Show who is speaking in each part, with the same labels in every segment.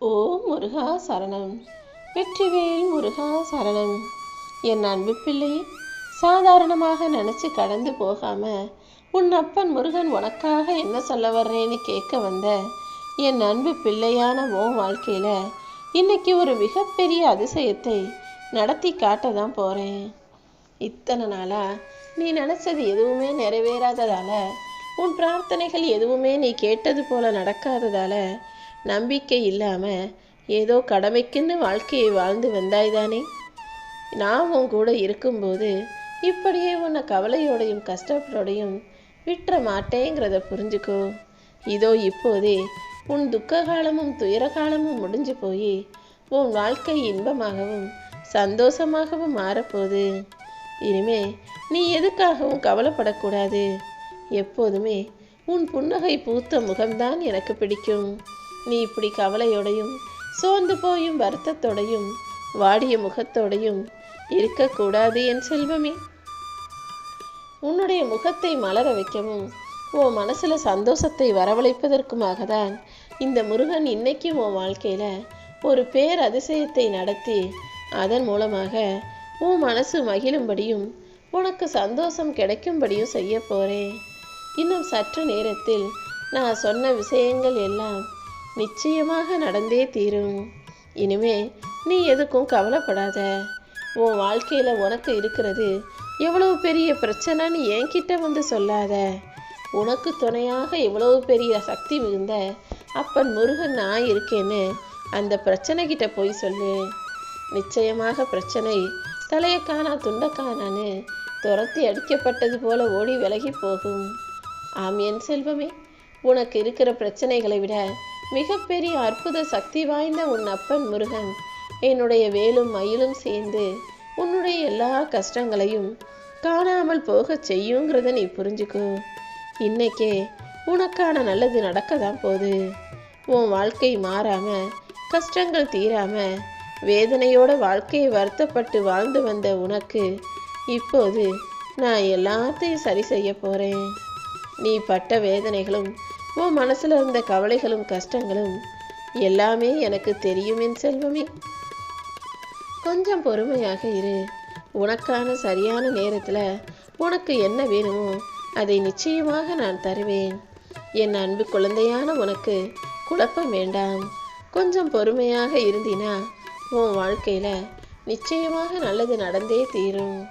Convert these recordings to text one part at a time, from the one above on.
Speaker 1: ஓ முருகா சரணம். வெற்றிவேல் முருகா சரணம். என் அன்பு பிள்ளை சாதாரணமாக நினச்சி கடந்து போகாம உன் அப்பன் முருகன் உனக்காக என்ன சொல்ல வர்றேன்னு கேட்க வந்த என் அன்பு பிள்ளையான ஓ வாழ்க்கையில் இன்னைக்கு ஒரு மிகப்பெரிய அதிசயத்தை நடத்தி காட்ட தான் போகிறேன் இத்தனை நாளாக நீ நினச்சது எதுவுமே நிறைவேறாததால உன் பிரார்த்தனைகள் எதுவுமே நீ கேட்டது போல நடக்காததால நம்பிக்கை இல்லாமல் ஏதோ கடமைக்குன்னு வாழ்க்கையை வாழ்ந்து வந்தாய்தானே? நான் உன் கூட இருக்கும்போது இப்படியே உன்னை கவலையோடையும் கஷ்டப்படோடையும் விட்டுற மாட்டேங்கிறத புரிஞ்சுக்கோ. இதோ இப்போதே உன் துக்க காலமும் துயர காலமும் முடிஞ்சு போய் உன் வாழ்க்கை இன்பமாகவும் சந்தோஷமாகவும் மாறப்போகுது. இனிமே நீ எதுக்காகவும் கவலைப்படக்கூடாது. எப்போதுமே உன் புன்னகை பூத்த முகம்தான் எனக்கு பிடிக்கும். நீ இப்படி கவலையோடையும் சோர்ந்து போயும் வருத்தத்தோடையும் வாடிய முகத்தோடையும் இருக்கக்கூடாது என் செல்வமே. உன்னுடைய முகத்தை மலர வைக்கவும் உன் மனசுல சந்தோஷத்தை வரவழைப்பதற்குமாக தான் இந்த முருகன் இன்னைக்கும் உன் வாழ்க்கையில ஒரு பேர் அதிசயத்தை நடத்தி அதன் மூலமாக உன் மனசு மகிழும்படியும் உனக்கு சந்தோஷம் கிடைக்கும்படியும் செய்ய போறேன் இன்னும் சற்று நேரத்தில் நான் சொன்ன விஷயங்கள் எல்லாம் நிச்சயமாக நடந்தே தீரும். இனிமே நீ எதுக்கும் கவலைப்படாத. உன் வாழ்க்கையில் உனக்கு இருக்கிறது எவ்வளவு பெரிய பிரச்சனைன்னு என்கிட்ட வந்து சொல்லாத. உனக்கு துணையாக எவ்வளவு பெரிய சக்தி மிகுந்த அப்பன் முருகன் நான் இருக்கேன்னு அந்த பிரச்சனைகிட்ட போய் சொல்லு. நிச்சயமாக பிரச்சனை தலையை காணா துண்டை காணான்னு துரத்தி அடிக்கப்பட்டது போல ஓடி விலகி போகும். ஆம் என் செல்வமே உனக்கு இருக்கிற பிரச்சனைகளை விட மிகப்பெரிய அற்புத சக்தி வாய்ந்த உன் அப்பன் முருகன். என்னுடைய வேலும் மயிலும் சேர்ந்து உன்னுடைய எல்லா கஷ்டங்களையும் காணாமல் போகச் செய்யுங்கிறத நீ புரிஞ்சுக்கோ. இன்னைக்கே உனக்கான நல்லது நடக்க தான் போகுது. உன் வாழ்க்கை மாறாம கஷ்டங்கள் தீராம வேதனையோட வாழ்க்கையை வருத்தப்பட்டு வாழ்ந்து வந்த உனக்கு இப்போது நான் எல்லாத்தையும் சரி செய்ய போறேன். நீ பட்ட வேதனைகளும் உன் மனசில் இருந்த கவலைகளும் கஷ்டங்களும் எல்லாமே எனக்கு தெரியும் என் செல்வமே. கொஞ்சம் பொறுமையாக இரு. உனக்கான சரியான நேரத்தில் உனக்கு என்ன வேணுமோ அதை நிச்சயமாக நான் தருவேன். என் அன்பு குழந்தையான உனக்கு குழப்பம் வேண்டாம். கொஞ்சம் பொறுமையாக இருந்தினா உன் வாழ்க்கையில் நிச்சயமாக நல்லது நடந்தே தீரும்.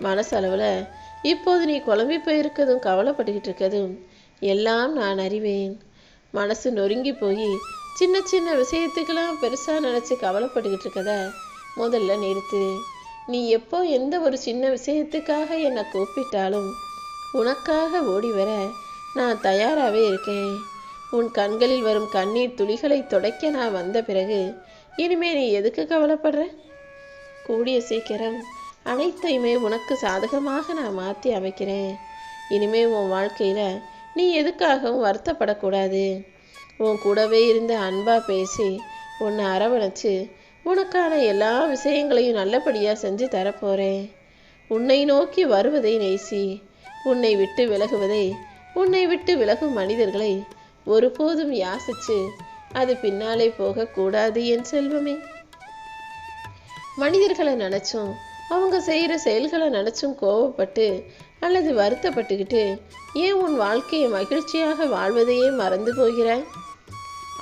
Speaker 1: மனசளவில் இப்போது நீ குழம்பி போயிருக்கதும் கவலைப்பட்டுக்கிட்டு இருக்கதும் எல்லாம் நான் அறிவேன். மனசு நொறுங்கி போய் சின்ன சின்ன விஷயத்துக்கெல்லாம் பெருசாக நினச்சி கவலைப்பட்டுக்கிட்டு இருக்கத முதல்ல நிறுத்து. நீ எப்போ எந்த ஒரு சின்ன விஷயத்துக்காக என்னை கூப்பிட்டாலும் உனக்காக ஓடி வர நான் தயாராகவே இருக்கேன். உன் கண்களில் வரும் கண்ணீர் துளிகளை துடைக்க நான் வந்த பிறகு இனிமே நீ எதுக்கு கவலைப்படுற? கூடிய சீக்கிரம் அனைத்தையுமே உனக்கு சாதகமாக நான் மாற்றி அமைக்கிறேன். இனிமே உன் வாழ்க்கையில் நீ எதுக்காகவும் வருத்தப்படக்கூடாது. உன் கூடவே இருந்து அன்பா பேசி உன்னை அரவணைச்சு உனக்கான எல்லா விஷயங்களையும் நல்லபடியாக செஞ்சு தரப்போறேன். உன்னை நோக்கி வருவதை நேசி. உன்னை விட்டு விலகுவதை உன்னை விட்டு விலகும் மனிதர்களை ஒருபோதும் யாசிச்சு அது பின்னாலே போகக்கூடாது என் செல்வமே. மனிதர்களை நினச்சும் அவங்க செய்கிற செயல்களை நினச்சும் கோவப்பட்டு அல்லது வருத்தப்பட்டுக்கிட்டு ஏன் உன் வாழ்க்கையை மகிழ்ச்சியாக வாழ்வதையே மறந்து போகிறாய்?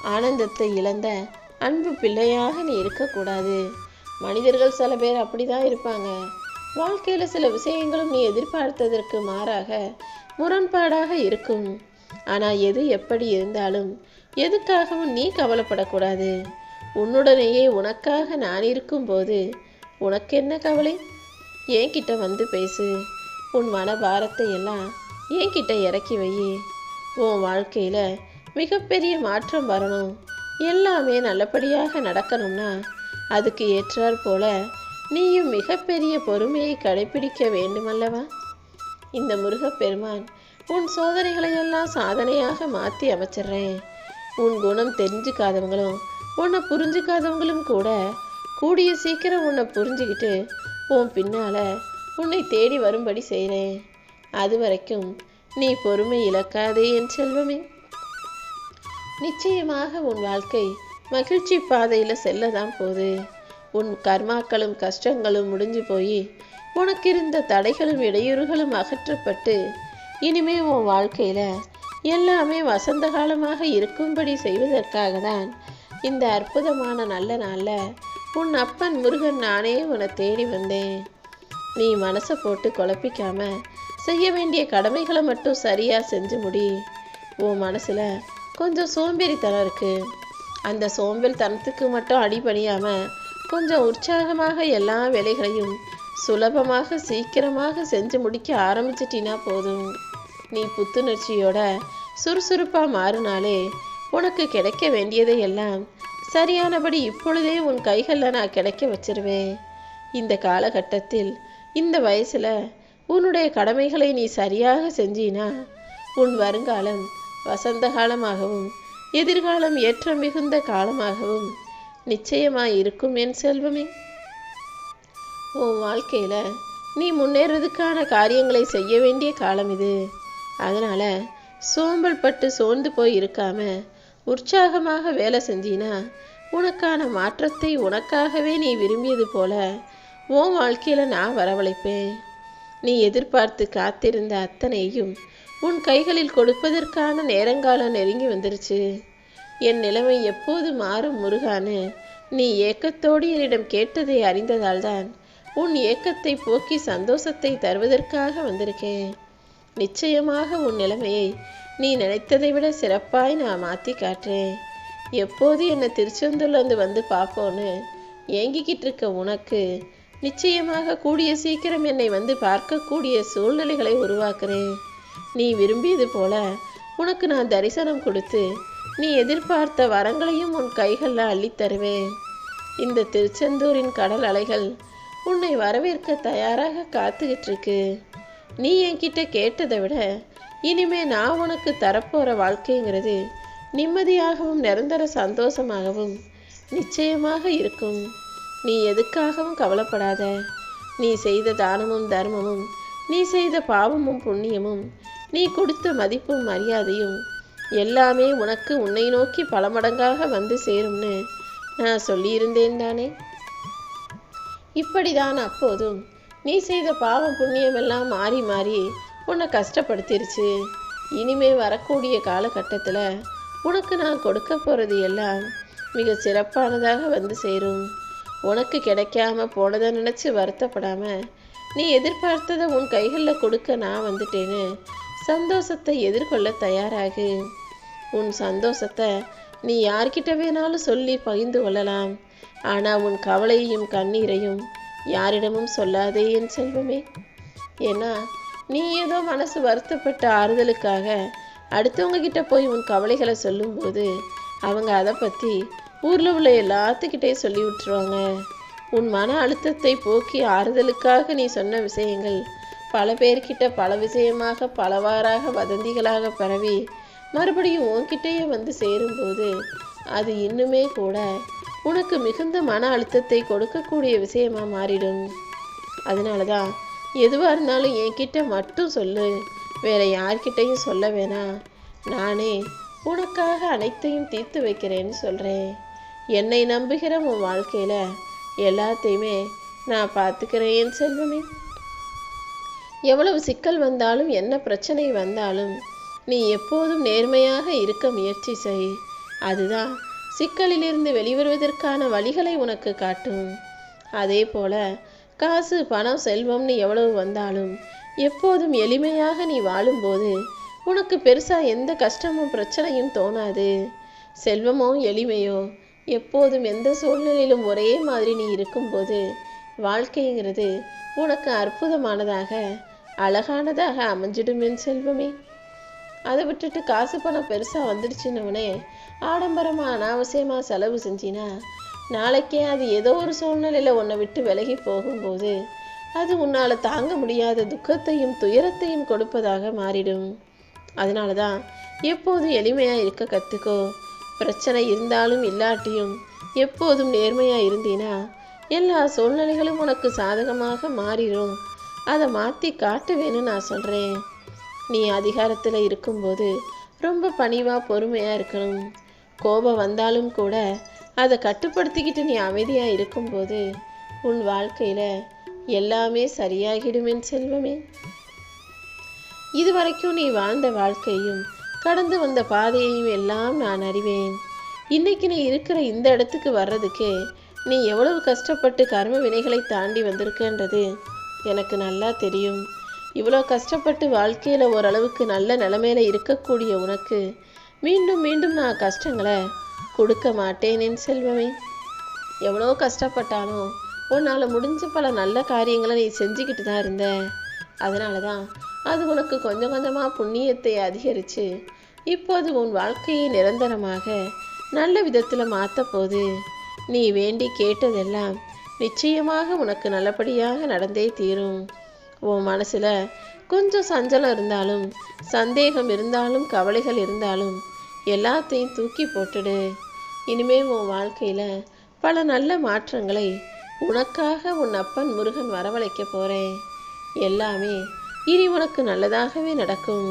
Speaker 1: ஆனந்தத்தை இழந்த அன்பு பிள்ளையாக நீ இருக்கக்கூடாது. மனிதர்கள் சில பேர் அப்படிதான் இருப்பாங்க. வாழ்க்கையில் சில விஷயங்களும் நீ எதிர்பார்த்ததற்கு மாறாக முரண்பாடாக இருக்கும். ஆனால் எது எப்படி இருந்தாலும் எதுக்காகவும் நீ கவலைப்படக்கூடாது. உன்னுடனேயே உனக்காக நான் இருக்கும்போது உனக்கு என்ன கவலை? என்கிட்ட வந்து பேசு. உன் மன பாரத்தை எல்லாம் என்கிட்ட இறக்கி வை உன் வாழ்க்கையில் மிகப்பெரிய மாற்றம் வரணும். எல்லாமே நல்லபடியாக நடக்கணும்னா அதுக்கு ஏற்றாற் போல நீயும் மிகப்பெரிய பொறுமையை கடைபிடிக்க வேண்டுமல்லவா? இந்த முருகப்பெருமான் உன் சோதனைகளை எல்லாம் சாதனையாக மாற்றி அமைச்சிடுறேன் உன் குணம் தெரிஞ்சுக்காதவங்களும் உன்னை புரிஞ்சுக்காதவங்களும் கூட கூடிய சீக்கிரம் உன்னை புரிஞ்சுக்கிட்டு உன் பின்னால் உன்னை தேடி வரும்படி செய்கிறேன் அது வரைக்கும் நீ பொறுமை இழக்காதே என் செல்வமே. நிச்சயமாக உன் வாழ்க்கை மகிழ்ச்சி பாதையில் செல்ல தான் போகுது. உன் கர்மாக்களும் கஷ்டங்களும் முடிஞ்சு போய் உனக்கு இருந்த தடைகளும் இடையூறுகளும் அகற்றப்பட்டு இனிமே உன் வாழ்க்கையில் எல்லாமே வசந்த காலமாக இருக்கும்படி செய்வதற்காக தான் இந்த அற்புதமான நல்ல நாளில் உன் அப்பன் முருகன் நானே உன்னை தேடி வந்தேன். நீ மனசை போட்டு குழப்பிக்காம செய்ய வேண்டிய கடமைகளை மட்டும் சரியாக செஞ்சு முடி. உன் மனசில் கொஞ்சம் சோம்பேறித்தனம் இருக்குது அந்த சோம்பேறித்தனத்துக்கு மட்டும் அடிபணியாமல் கொஞ்சம் உற்சாகமாக எல்லா வேலைகளையும் சுலபமாக சீக்கிரமாக செஞ்சு முடிக்க ஆரம்பிச்சிட்டினா போதும். நீ புத்துணர்ச்சியோட சுறுசுறுப்பாக மாறினாலே உனக்கு கிடைக்க வேண்டியதை எல்லாம் சரியானபடி இப்பொழுதே உன் கைகளில் நான் கிடைக்க வச்சிருவேன். இந்த காலகட்டத்தில் இந்த வயசில் உன்னுடைய கடமைகளை நீ சரியாக செஞ்சினா உன் வருங்காலம் வசந்த காலமாகவும் எதிர்காலம் ஏற்றம் மிகுந்த காலமாகவும் நிச்சயமாக இருக்கும் என் செல்வமே. உன் வாழ்க்கையில் நீ முன்னேறதுக்கான காரியங்களை செய்ய வேண்டிய காலம் இது. அதனால் சோம்பல் பட்டு சோர்ந்து போய் இருக்காம உற்சாகமாக வேலை செஞ்சினா உனக்கான மாற்றத்தை உனக்காகவே நீ விரும்பியது போல உன் வாழ்க்கையில் நான் வரவழைப்பேன். நீ எதிர்பார்த்து காத்திருந்த அத்தனையும் உன் கைகளில் கொடுப்பதற்கான நேரங்காலம் நெருங்கி வந்துருச்சு. என் நிலைமை எப்போது மாறும் முருகான்னு நீ ஏக்கத்தோடு என்னிடம் கேட்டதை அறிந்ததால்தான் உன் ஏக்கத்தை போக்கி சந்தோஷத்தை தருவதற்காக வந்திருக்கேன். நிச்சயமாக உன் நிலைமையை நீ நினைத்ததை விட சிறப்பாய் நான் மாற்றி காட்டுறேன். எப்போது என்னை திருச்செந்தூர்லேருந்து வந்து பார்ப்போன்னு ஏங்கிக்கிட்டு இருக்க உனக்கு நிச்சயமாக கூடிய சீக்கிரம் என்னை வந்து பார்க்கக்கூடிய சூழ்நிலைகளை உருவாக்குறேன் நீ விரும்பியது போல உனக்கு நான் தரிசனம் கொடுத்து நீ எதிர்பார்த்த வரங்களையும் உன் கைகளில் அள்ளித்தருவேன் இந்த திருச்செந்தூரின் கடல் அலைகள் உன்னை வரவேற்க தயாராக காத்துக்கிட்டு இருக்கு நீ என்கிட்ட கேட்டதை விட இனிமே நான் உனக்கு தரப்போகிற வாழ்க்கைங்கிறது நிம்மதியாகவும் நிரந்தர சந்தோஷமாகவும் நிச்சயமாக இருக்கும். நீ எதுக்காகவும் கவலைப்படாத. நீ செய்த தானமும் தர்மமும் நீ செய்த பாவமும் புண்ணியமும் நீ கொடுத்த மதிப்பும் மரியாதையும் எல்லாமே உனக்கு உன்னை நோக்கி பல மடங்காக வந்து சேரும்னு நான் சொல்லியிருந்தேன் தானே. இப்படிதான் அப்போதும் நீ செய்த பாவம் புண்ணியம் எல்லாம் மாறி மாறி உன்னை கஷ்டப்படுத்திருச்சு. இனிமே வரக்கூடிய காலகட்டத்தில் உனக்கு நான் கொடுக்க போகிறது எல்லாம் மிக சிறப்பானதாக வந்து சேரும். உனக்கு கிடைக்காம போனதை நினச்சி வருத்தப்படாம நீ எதிர்பார்த்ததை உன் கைகளில் கொடுக்க நான் வந்துட்டேன்னு சந்தோஷத்தை எதிர்கொள்ள தயாராகு. உன் சந்தோஷத்தை நீ யார்கிட்ட வேணாலும் சொல்லி பகிர்ந்து கொள்ளலாம். ஆனால் உன் கவலையையும் கண்ணீரையும் யாரிடமும் சொல்லாதே என் செல்வமே. ஏன்னா நீ ஏதோ மனசு வருத்தப்பட்ட ஆறுதலுக்காக அடுத்தவங்க கிட்ட போய் உன் கவலைகளை சொல்லும்போது அவங்க அதை பற்றி ஊரில் உள்ள எல்லாத்துக்கிட்டே சொல்லி விட்டுருவாங்க. உன் மன அழுத்தத்தை போக்கி ஆறுதலுக்காக நீ சொன்ன விஷயங்கள் பல பேர்கிட்ட பல விஷயமாக பலவாறாக வதந்திகளாக பரவி மறுபடியும் உன்கிட்டயே வந்து சேரும்போது அது இன்னுமே கூட உனக்கு மிகுந்த மன அழுத்தத்தை கொடுக்கக்கூடிய விஷயமா மாறிடும். அதனால தான் எதுவாக இருந்தாலும் என்கிட்ட மட்டும் சொல்லு. வேற யார்கிட்டையும் சொல்ல வேணாம். நானே உனக்காக அனைத்தையும் தீர்த்து வைக்கிறேன்னு சொல்கிறேன் என்னை நம்புகிற உன் வாழ்க்கையில் எல்லாத்தையுமே நான் பார்த்துக்கிறேன் என் செல்வமே. எவ்வளவு சிக்கல் வந்தாலும் என்ன பிரச்சனை வந்தாலும் நீ எப்போதும் நேர்மையாக இருக்க முயற்சி செய். அதுதான் சிக்கலிலிருந்து வெளிவருவதற்கான வழிகளை உனக்கு காட்டும். அதே போல காசு பணம் செல்வம்னு எவ்வளவு வந்தாலும் எப்போதும் எளிமையாக நீ வாழும்போது உனக்கு பெருசாக எந்த கஷ்டமும் பிரச்சனையும் தோணாது. செல்வமோ எளிமையோ எப்போதும் எந்த சூழ்நிலையிலும் ஒரே மாதிரி நீ இருக்கும்போது வாழ்க்கைங்கிறது உனக்கு அற்புதமானதாக அழகானதாக அமைஞ்சிடும் என் செல்வமே. அதை விட்டுட்டு காசு பணம் பெருசாக வந்துடுச்சுன்னவனே ஆடம்பரமாக அனாவசியமாக செலவு செஞ்சினா நாளைக்கே அது ஏதோ ஒரு சூழ்நிலையில் உன்னை விட்டு விலகி போகும்போது அது உன்னால் தாங்க முடியாத துக்கத்தையும் துயரத்தையும் கொடுப்பதாக மாறிடும். அதனால தான் எப்போதும் எளிமையாக இருக்க கற்றுக்கோ பிரச்சனை இருந்தாலும் இல்லாட்டியும் எப்போதும் நேர்மையாக இருந்தீனா எல்லா சூழ்நிலைகளும் உனக்கு சாதகமாக மாறிடும். அதை மாற்றி காட்டுவேன்னு நான் சொல்கிறேன் நீ அதிகாரத்தில் இருக்கும்போது ரொம்ப பணிவாக பொறுமையாக இருக்கணும். கோபம் வந்தாலும் கூட அதை கட்டுப்படுத்திக்கிட்டு நீ அமைதியாக இருக்கும்போது உன் வாழ்க்கையில் எல்லாமே சரியாகிடுமேன் செல்வமே. இதுவரைக்கும் நீ வாழ்ந்த வாழ்க்கையும் கடந்து வந்த பாதையையும் எல்லாம் நான் அறிவேன். இன்னைக்கு நீ இருக்கிற இந்த இடத்துக்கு வர்றதுக்கே நீ எவ்வளவு கஷ்டப்பட்டு கர்ம வினைகளை தாண்டி வந்திருக்கன்றது எனக்கு நல்லா தெரியும். இவ்வளோ கஷ்டப்பட்டு வாழ்க்கையில் ஓரளவுக்கு நல்ல நிலைமையில இருக்கக்கூடிய உனக்கு மீண்டும் மீண்டும் நான் கஷ்டங்களை கொடுக்க மாட்டேன் என் செல்வமே. எவ்வளோ கஷ்டப்பட்டாலும் உன்னால் முடிஞ்ச பல நல்ல காரியங்களை நீ செஞ்சுக்கிட்டு தான் இருந்த. அதனால தான் அது உனக்கு கொஞ்சம் கொஞ்சமாக புண்ணியத்தை அதிகரித்து இப்போது உன் வாழ்க்கையை நிரந்தரமாக நல்ல விதத்தில் மாற்ற போது நீ வேண்டி கேட்டதெல்லாம் நிச்சயமாக உனக்கு நல்லபடியாக நடந்தே தீரும். உன் மனசில் கொஞ்சம் சஞ்சலம் இருந்தாலும் சந்தேகம் இருந்தாலும் கவலைகள் இருந்தாலும் எல்லாத்தையும் தூக்கி போட்டுடு. இனிமே உன் வாழ்க்கையில் பல நல்ல மாற்றங்களை உனக்காக உன் அப்பன் முருகன் வரவழைக்க போகிறேன் எல்லாமே இனி உனக்கு நல்லதாகவே நடக்கும்.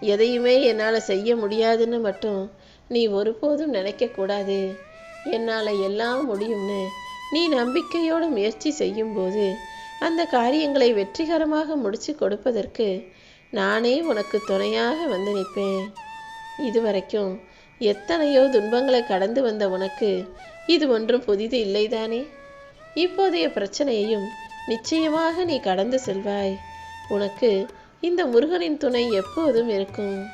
Speaker 1: எதையுமே என்னால் செய்ய முடியாதுன்னு மட்டும் நீ ஒருபோதும் நினைக்கக்கூடாது என்னால் எல்லாம் முடியும்னு நீ நம்பிக்கையோடு முயற்சி செய்யும்போது அந்த காரியங்களை வெற்றிகரமாக முடித்து கொடுப்பதற்கு நானே உனக்கு துணையாக வந்து நிற்பேன். இதுவரைக்கும் எத்தனையோ துன்பங்களை கடந்து வந்த உனக்கு இது ஒன்றும் புதிது இல்லைதானே? இப்போதைய பிரச்சனையையும் நிச்சயமாக நீ கடந்து செல்வாய். உனக்கு இந்த முருகனின் துணை எப்போதும் இருக்கும்.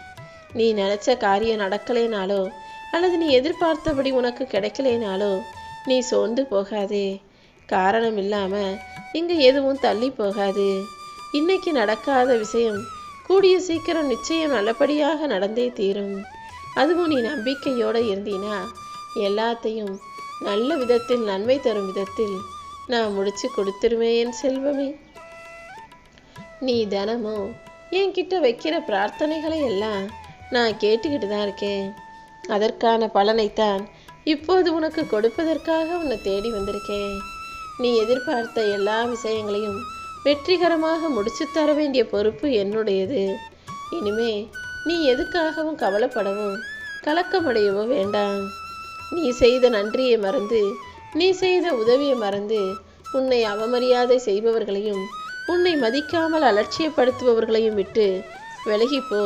Speaker 1: நீ நினைச்ச காரியம் நடக்கலைனாலோ அல்லது நீ எதிர்பார்த்தபடி உனக்கு கிடைக்கலைனாலோ நீ சோர்ந்து போகாதே. காரணம் இல்லாம இங்க எதுவும் தள்ளி போகாது. இன்னைக்கு நடக்காத விஷயம் கூடிய சீக்கிரம் நிச்சயம் நல்லபடியாக நடந்தே தீரும். அதுவும் நீ நம்பிக்கையோடு இருந்தீனா எல்லாத்தையும் நல்ல விதத்தில் நன்மை தரும் விதத்தில் நான் முடிச்சு கொடுத்துருவேன் என் செல்வமே. நீ தினமும் என்கிட்ட வைக்கிற பிரார்த்தனைகளை எல்லாம் நான் கேட்டுக்கிட்டு தான் இருக்கேன். அதற்கான பலனைத்தான் இப்போது உனக்கு கொடுப்பதற்காக உன்னை தேடி வந்திருக்கேன். நீ எதிர்பார்த்த எல்லா விஷயங்களையும் வெற்றிகரமாக முடிச்சு தர வேண்டிய பொறுப்பு என்னுடையது. இனிமே நீ எதுக்காகவும் கவலைப்படவும் கலக்கமடையவோ வேண்டாம். நீ செய்த நன்றியை மறந்து நீ செய்த உதவியை மறந்து உன்னை அவமரியாதை செய்பவர்களையும் உன்னை மதிக்காமல் அலட்சியப்படுத்துபவர்களையும் விட்டு விலகிப்போ.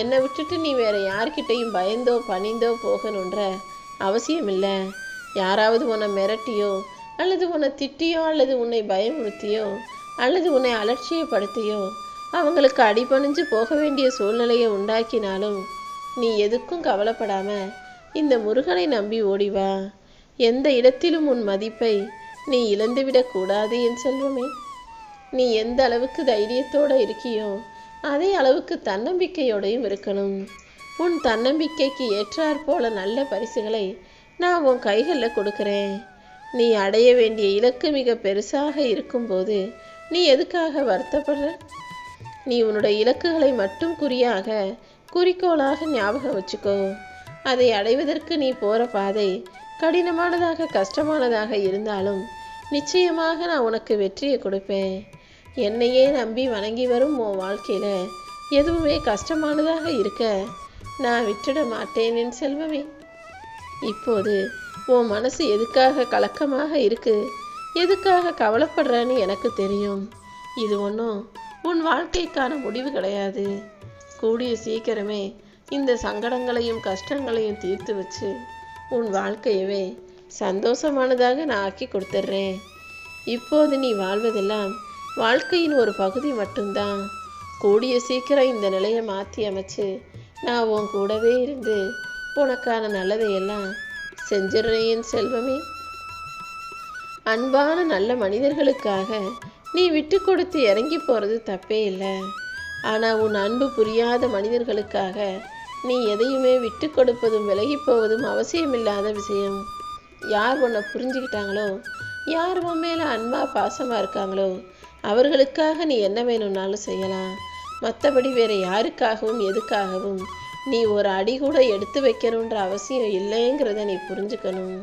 Speaker 1: என்னை விட்டுட்டு நீ வேற யார்கிட்டையும் பயந்தோ பணிந்தோ போகணுன்ற அவசியம் இல்லை யாராவது உன்னை மிரட்டியோ அல்லது உன்னை திட்டியோ அல்லது உன்னை பயமுறுத்தியோ அல்லது உன்னை அலட்சியப்படுத்தியோ அவங்களுக்கு அடிபணிஞ்சு போக வேண்டிய சூழ்நிலையை உண்டாக்கினாலும் நீ எதுக்கும் கவலைப்படாம இந்த முருகனை நம்பி ஓடிவா எந்த இடத்திலும் உன் மதிப்பை நீ இழந்துவிடக்கூடாது என் செல்வமே. நீ எந்த அளவுக்கு தைரியத்தோடு இருக்கியோ அதே அளவுக்கு தன்னம்பிக்கையோடையும் இருக்கணும். உன் தன்னம்பிக்கைக்கு ஏற்றாற் போல நல்ல பரிசுகளை நான் உன் கைகளில் கொடுக்குறேன். நீ அடைய வேண்டிய இலக்கு மிக பெருசாக இருக்கும்போது நீ எதுக்காக வருத்தப்படுற? நீ உன்னுடைய இலக்குகளை மட்டும் குறியாக குறிக்கோளாக ஞாபகம் வச்சுக்கோ. அதை அடைவதற்கு நீ போகிற பாதை கடினமானதாக கஷ்டமானதாக இருந்தாலும் நிச்சயமாக நான் உனக்கு வெற்றியை கொடுப்பேன். என்னையே நம்பி வணங்கி வரும் உன் வாழ்க்கையில். எதுவுமே கஷ்டமானதாக இருக்க. நான் விட்டுட மாட்டேன் என் செல்வமே. இப்போது உன் மனசு எதுக்காக கலக்கமாக இருக்கு? எதுக்காக கவலைப்படுறன்னு எனக்கு தெரியும். இது ஒன்றும் உன் வாழ்க்கைக்கான முடிவு கிடையாது. கூடிய சீக்கிரமே இந்த சங்கடங்களையும் கஷ்டங்களையும் தீர்த்து வச்சு உன் வாழ்க்கையவே சந்தோஷமானதாக நான் ஆக்கி கொடுத்துட்றேன். இப்போது நீ வாழ்வதெல்லாம் வாழ்க்கையின் ஒரு பகுதி மட்டும்தான். கூடிய சீக்கிரம் இந்த நிலையை மாற்றி அமைச்சு நான் உன் கூடவே இருந்து உனக்கான நல்லதையெல்லாம் செஞ்சிடுறேன் என் செல்வமே. அன்பான நல்ல மனிதர்களுக்காக நீ விட்டு கொடுத்து இறங்கி போகிறது தப்பே இல்லை. ஆனால் உன் அன்பு புரியாத மனிதர்களுக்காக நீ எதையுமே விட்டு கொடுப்பதும் விலகி போவதும் அவசியமில்லாத விஷயம். யார் உன்னை புரிஞ்சுக்கிட்டாங்களோ யார் உன் மேலே அன்பாக பாசமாக இருக்காங்களோ அவர்களுக்காக நீ என்ன வேணும்னாலும் செய்யலாம். மற்றபடி வேறு யாருக்காகவும் எதுக்காகவும் நீ ஒரு அடி கூட எடுத்து வைக்கணுன்ற அவசியம் இல்லைங்கிறத நீ புரிஞ்சுக்கணும்.